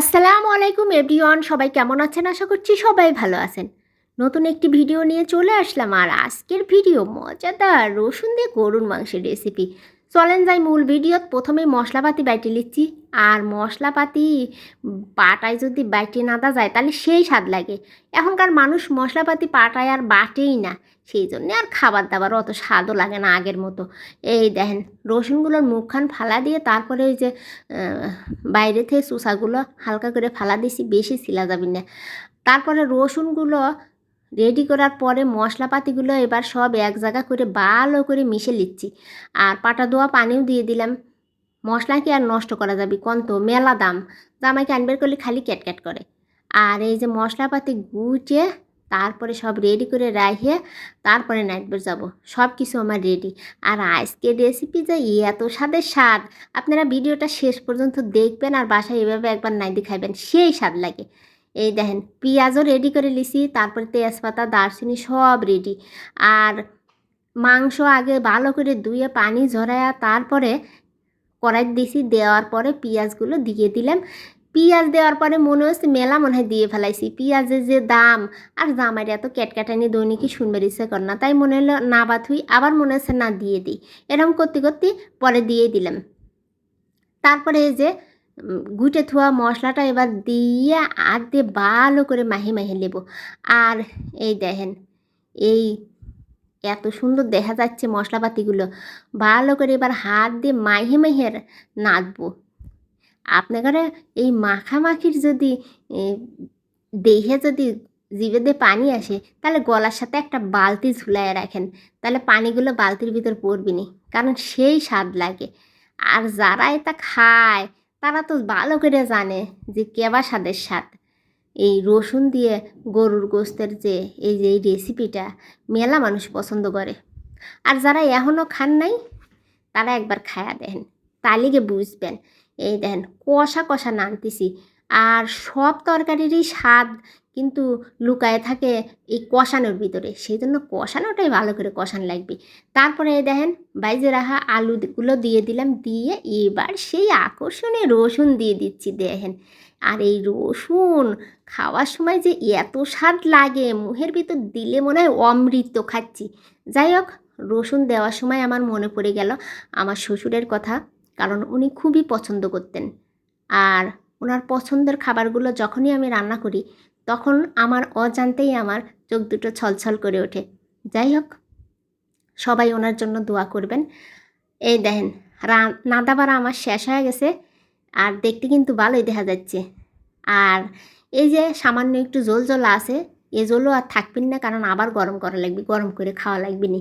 আসসালামু আলাইকুম এভরিওয়ান, সবাই কেমন আছেন? আশা করছি সবাই ভালো আছেন। নতুন একটি ভিডিও নিয়ে চলে আসলাম আর আজকের ভিডিও মজাদার, রসুন দিয়ে গরুর মাংসের রেসিপি চলেন যাই মূল ভিডিওত। প্রথমেই মশলাপাতি বাইটে নিচ্ছি আর মশলাপাতি পাটায় যদি বাইটে না দেওয়া যায়, তাহলে সেই স্বাদ লাগে। এখনকার মানুষ মশলাপাতি পাটায় আর বাটেই না। সেই জন্যে আর খাবার দাবার অত স্বাদও লাগে না আগের মতো। এই দেখেন, রসুনগুলোর মুখখান ফালা দিয়ে তারপরে ওই যে বাইরে থেকে চুষাগুলো হালকা করে ফালা দিছি, বেশি ছিলা যাবি না। তারপরে রসুনগুলো রেডি করার পরে মশলাপাতিগুলো এবার সব এক জায়গা করে ভালো করে মিশে নিচ্ছি। আর পাটা দোয়া পানিও দিয়ে দিলাম। মশলা কি আর নষ্ট করা যাবে? কন্ত মেলা দাম। জামাইকে আনবের করলে খালি ক্যাটক্যাট করে। আর এই যে মশলাপাতি গুটে তারপরে সব রেডি করে রাখে তারপরে নাইটবার যাব। সব কিছু আমার রেডি আর আজকের রেসিপি যে এত স্বাদের স্বাদ! আপনারা ভিডিওটা শেষ পর্যন্ত দেখবেন আর বাসায় এভাবে একবার নাইদি খাইবেন, সেই স্বাদ লাগে। এই দেখেন, পেঁয়াজও রেডি করে লিছি তারপরে তেজপাতা, দারচিনি সব রেডি আর মাংস আগে ভালো করে ধুয়ে পানি ঝরায়া তারপরে কড়াই দিছি, দেওয়ার পরে পেঁয়াজগুলো দিয়ে দিলাম। পেঁয়াজ দেওয়ার পরে মনে হচ্ছে মেলা মনে হয় দিয়ে ফেলাইছি। পেঁয়াজের যে দাম, আর জামাইর এত ক্যাটকাটানি দৈনিকই শুনবার ইচ্ছে কর না। তাই মনে হলো না বাথুই আবার মনে হচ্ছে না দিয়ে দিই। এরকম করতে করতে পরে দিয়ে দিলাম। তারপরে এই যে গুটে থোয়া মশলাটা এবার দিয়ে আর দিয়ে ভালো করে মাহি মাহি নেব। আর এই দেখেন, এই এত সুন্দর দেখা যাচ্ছে মশলাপাতিগুলো। ভালো করে এবার হাত দিয়ে মাহে মাহের নাচবো আপনাদের এই মাখামাখির যদি দেহে যদি জিভে দিয়ে পানি আসে, তাহলে গলার সাথে একটা বালতি ঝুলাইয়া রাখেন। তাহলে পানিগুলো বালতির ভিতর পড়বে নি, কারণ সেই স্বাদ লাগে। আর যারা এটা খায় তারা তো ভালো করে জানে যে কেবা স্বাদের স্বাদ। এই রসুন দিয়ে গরুর গোস্তের যে, এই যে, এই রেসিপিটা মেলা মানুষ পছন্দ করে। আর যারা এখনও খান নাই, তারা একবার খায়া দেখেন। তালিগে বুঝবেন, এই দেখেন, কষা কষা নানতেছি আর সব তরকারিরই স্বাদ কিন্তু লুকায় থাকে এই কষানোর ভিতরে। সেই জন্য কষানোটাই ভালো করে কষানো লাগবে। তারপরে দেখেন বাইজে রাখা আলুগুলো দিয়ে দিলাম, দিয়ে এবার সেই আকর্ষণে রসুন দিয়ে দিচ্ছি দেখেন। আর এই রসুন খাওয়ার সময় যে এত স্বাদ লাগে মুহের ভিতর দিলে মনে হয় অমৃত খাচ্ছি। যাই হোক, রসুন দেওয়ার সময় আমার মনে পড়ে গেল আমার শ্বশুরের কথা, কারণ উনি খুবই পছন্দ করতেন। আর ওনার পছন্দের খাবারগুলো যখনই আমি রান্না করি, তখন আমার অজান্তেই আমার চোখ দুটো ছলছল করে ওঠে। যাই হোক, সবাই ওনার জন্য দোয়া করবেন। এই দেখেন নাদাবাড়া আমার শেষ হয়ে গেছে, আর দেখতে কিন্তু ভালোই দেখা যাচ্ছে। আর এই যে সামান্য একটু জল জল আছে, এ জলও আর থাকবেন না, কারণ আবার গরম করা লাগবে, গরম করে খাওয়া লাগবে নি।